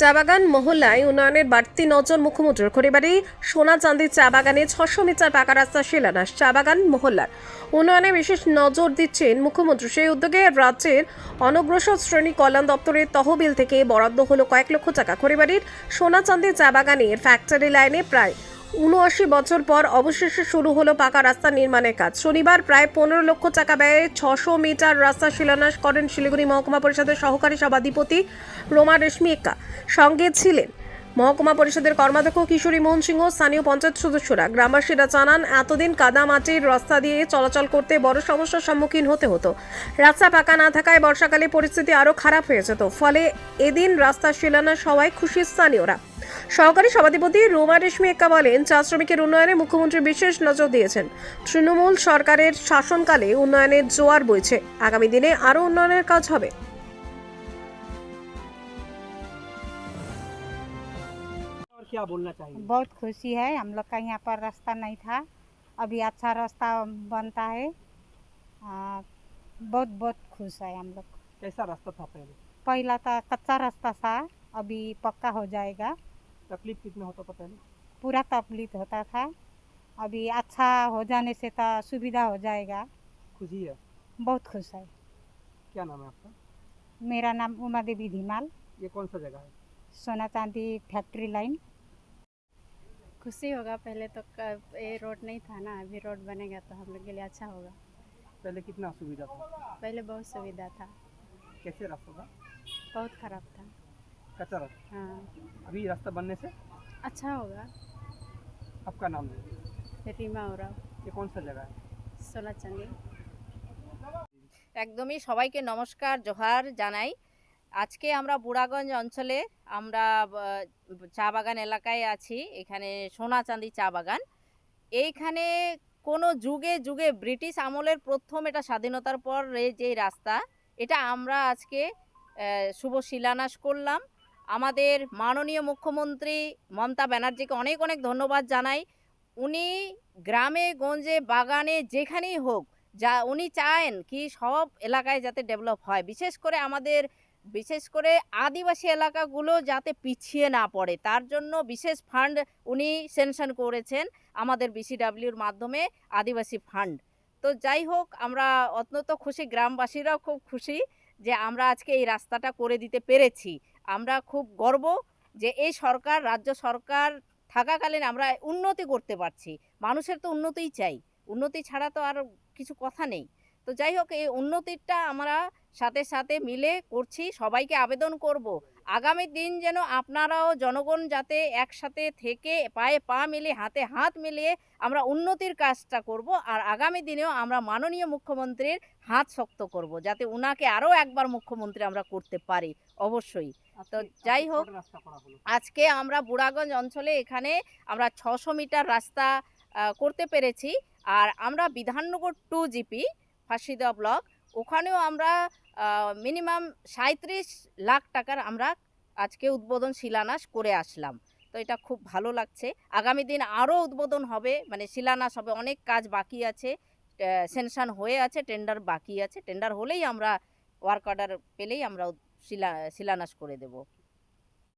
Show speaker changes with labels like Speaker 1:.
Speaker 1: চা বাগান মহল্লায় উন্নয়নের বাড়তি নজর মুখ্যমন্ত্রীর খড়িবাড়ি সোনা চাঁদি চা বাগানে ছশো মিটার পাকা রাস্তা শিলান্যাস চা বাগান মহল্লার। উন্নয়নে বিশেষ নজর দিচ্ছেন মুখ্যমন্ত্রী সেই উদ্যোগে রাজ্যের অনগ্রসর শ্রেণি কল্যাণ দপ্তরের তহবিল থেকে বরাদ্দ হলো কয়েক লক্ষ টাকা। খড়িবাড়ির সোনা চাঁদি চা বাগানের ফ্যাক্টরি লাইনে প্রায় উনআশি বছর পর অবশেষে শুরু হলো পাকা রাস্তা নির্মাণের কাজ। শনিবার প্রায় পনেরো লক্ষ টাকা ব্যয়ে ছশো মিটার রাস্তা শিলান্যাস করেন শিলিগুড়ি মহকুমা পরিষদের সহকারী সভাধিপতি রোমা রেশমি এক্কা সঙ্গে ছিলেন মহকুমা পরিষদের কর্মাধ্যক্ষ কিশোরী মোহন সিংহ, স্থানীয় পঞ্চায়েত সদস্যরা। গ্রামবাসীরা জানান, এতদিন কাদা মাটির রাস্তা দিয়ে চলাচল করতে বড় সমস্যার সম্মুখীন হতে হতো। রাস্তা পাকা না থাকায় বর্ষাকালে পরিস্থিতি আরও খারাপ হয়ে যেত। ফলে এদিন রাস্তা শিলান্যাস হওয়ায় খুশি স্থানীয়রা। সহকারী সভাধিপতি রোমা রেশমি এক্কা বলেন চা শ্রমিকের উন্নয়নে মুখ্যমন্ত্রী বিশেষ নজর দিয়েছেন তৃণমূল সরকারের শাসনকালে উন্নয়নের জোয়ার বইছে আগামী দিনে আরও উন্নয়নের কাজ হবে
Speaker 2: और क्या बोलना चाहिए
Speaker 3: बहुत खुशी है हम लोग का यहाँ पर रास्ता नहीं था अभी अच्छा रास्ता बनता है आ, बहुत बहुत खुश है हम लोग
Speaker 2: कैसा रास्ता था पहले
Speaker 3: पहला था कच्चा रास्ता था अभी पक्का हो जाएगा
Speaker 2: तकलीफ़ कितने होता था पहले?
Speaker 3: पूरा तकलीफ़ होता था। अभी अच्छा हो जाने से तो सुविधा हो जाएगा।
Speaker 2: खुशी है?
Speaker 3: बहुत खुश है।
Speaker 2: क्या नाम है आपका?
Speaker 3: मेरा नाम उमा देवी धीमाल।
Speaker 2: ये कौन सा जगह है?
Speaker 3: सोना चांदी फैक्ट्री लाइन।
Speaker 4: खुशी होगा पहले तो ये रोड नहीं था ना अभी रोड बनेगा तो हम लोग के लिए अच्छा होगा।
Speaker 2: पहले कितना सुविधा था?
Speaker 4: पहले बहुत सुविधा था।
Speaker 2: कैसे रास्ता था?
Speaker 4: बहुत खराब था।
Speaker 2: कच्चा रास्ता
Speaker 4: हाँ
Speaker 2: अभी रास्ता बनने से
Speaker 4: अच्छा होगा
Speaker 2: आपका नाम दीजिए
Speaker 4: रीमा ओराव
Speaker 2: ये कौन सा जगह है
Speaker 4: सोना चांदी
Speaker 5: একদমই সবাইকে নমস্কার জোহার জানাই আজকে আমরা বুড়াগঞ্জ অঞ্চলে আমরা আহ, চা বাগান এলাকায় আছি এখানে সোনা চাঁদি চা বাগান এইখানে কোনো যুগে যুগে ব্রিটিশ আমলের প্রথম এটা স্বাধীনতার পর রে- যে রাস্তা এটা আমরা আজকে আহ, শুভ শিলান্যাস করলাম আমাদের মাননীয় মুখ্যমন্ত্রী মমতা ব্যানার্জিকে অনেক অনেক ধন্যবাদ জানাই। উনি গ্রামে, গঞ্জে, বাগানে যেখানেই হোক, যা উনি চান কি সব এলাকায় যাতে ডেভেলপ হয়। বিশেষ করে আমাদের, বিশেষ করে আদিবাসী এলাকাগুলো যাতে পিছিয়ে না পড়ে। তার জন্য বিশেষ ফান্ড উনি সেনশন করেছেন আমাদের বিসিডাব্লিউর মাধ্যমে আদিবাসী ফান্ড। তো যাই হোক, আমরা অত্যন্ত খুশি, গ্রামবাসীরাও খুব খুশি যে আমরা আজকে এই রাস্তাটা করে দিতে পেরেছি। আমরা খুব গর্ব যে এই সরকার, রাজ্য সরকার থাকাকালীন আমরা উন্নতি করতে পারছি। মানুষের তো উন্নতিই চাই। উন্নতি ছাড়া তো আর কিছু কথা নেই। তো যাই হোক, এই উন্নতিটা আমরা সাথে সাথে মিলে করছি। সবাইকে আবেদন করব। আগামী দিন যেন আপনারাও জনগণ যাতে একসাথে থেকে পায়ে পা মিলিয়ে হাতে হাত মিলিয়ে আমরা উন্নতির কাজটা করব আর আগামী দিনেও আমরা মাননীয় মুখ্যমন্ত্রীর হাত শক্ত করব যাতে উনাকে আরও একবার মুখ্যমন্ত্রী আমরা করতে পারি অবশ্যই। তো যাই হোক,
Speaker 2: কটা রাস্তা করা হলো।
Speaker 5: আজকে আমরা বুড়াগঞ্জ অঞ্চলে এখানে আমরা ছশো মিটার রাস্তা করতে পেরেছি। আর আমরা Bidhannagar two GP Phansidewa block ওখানেও আমরা মিনিমাম সাঁত্রিশ লাখ টাকার আমরা আজকে উদ্বোধন শিলান্যাস করে আসলাম। তো এটা খুব ভালো লাগছে। আগামী দিন আরও উদ্বোধন হবে মানে শিলান্যাস হবে, অনেক কাজ বাকি আছে। সেনশন হয়ে আছে, টেন্ডার বাকি আছে। টেন্ডার হলেই আমরা ওয়ার্ক অর্ডার পেলেই আমরা শিলা, শিলান্যাস করে দেবো।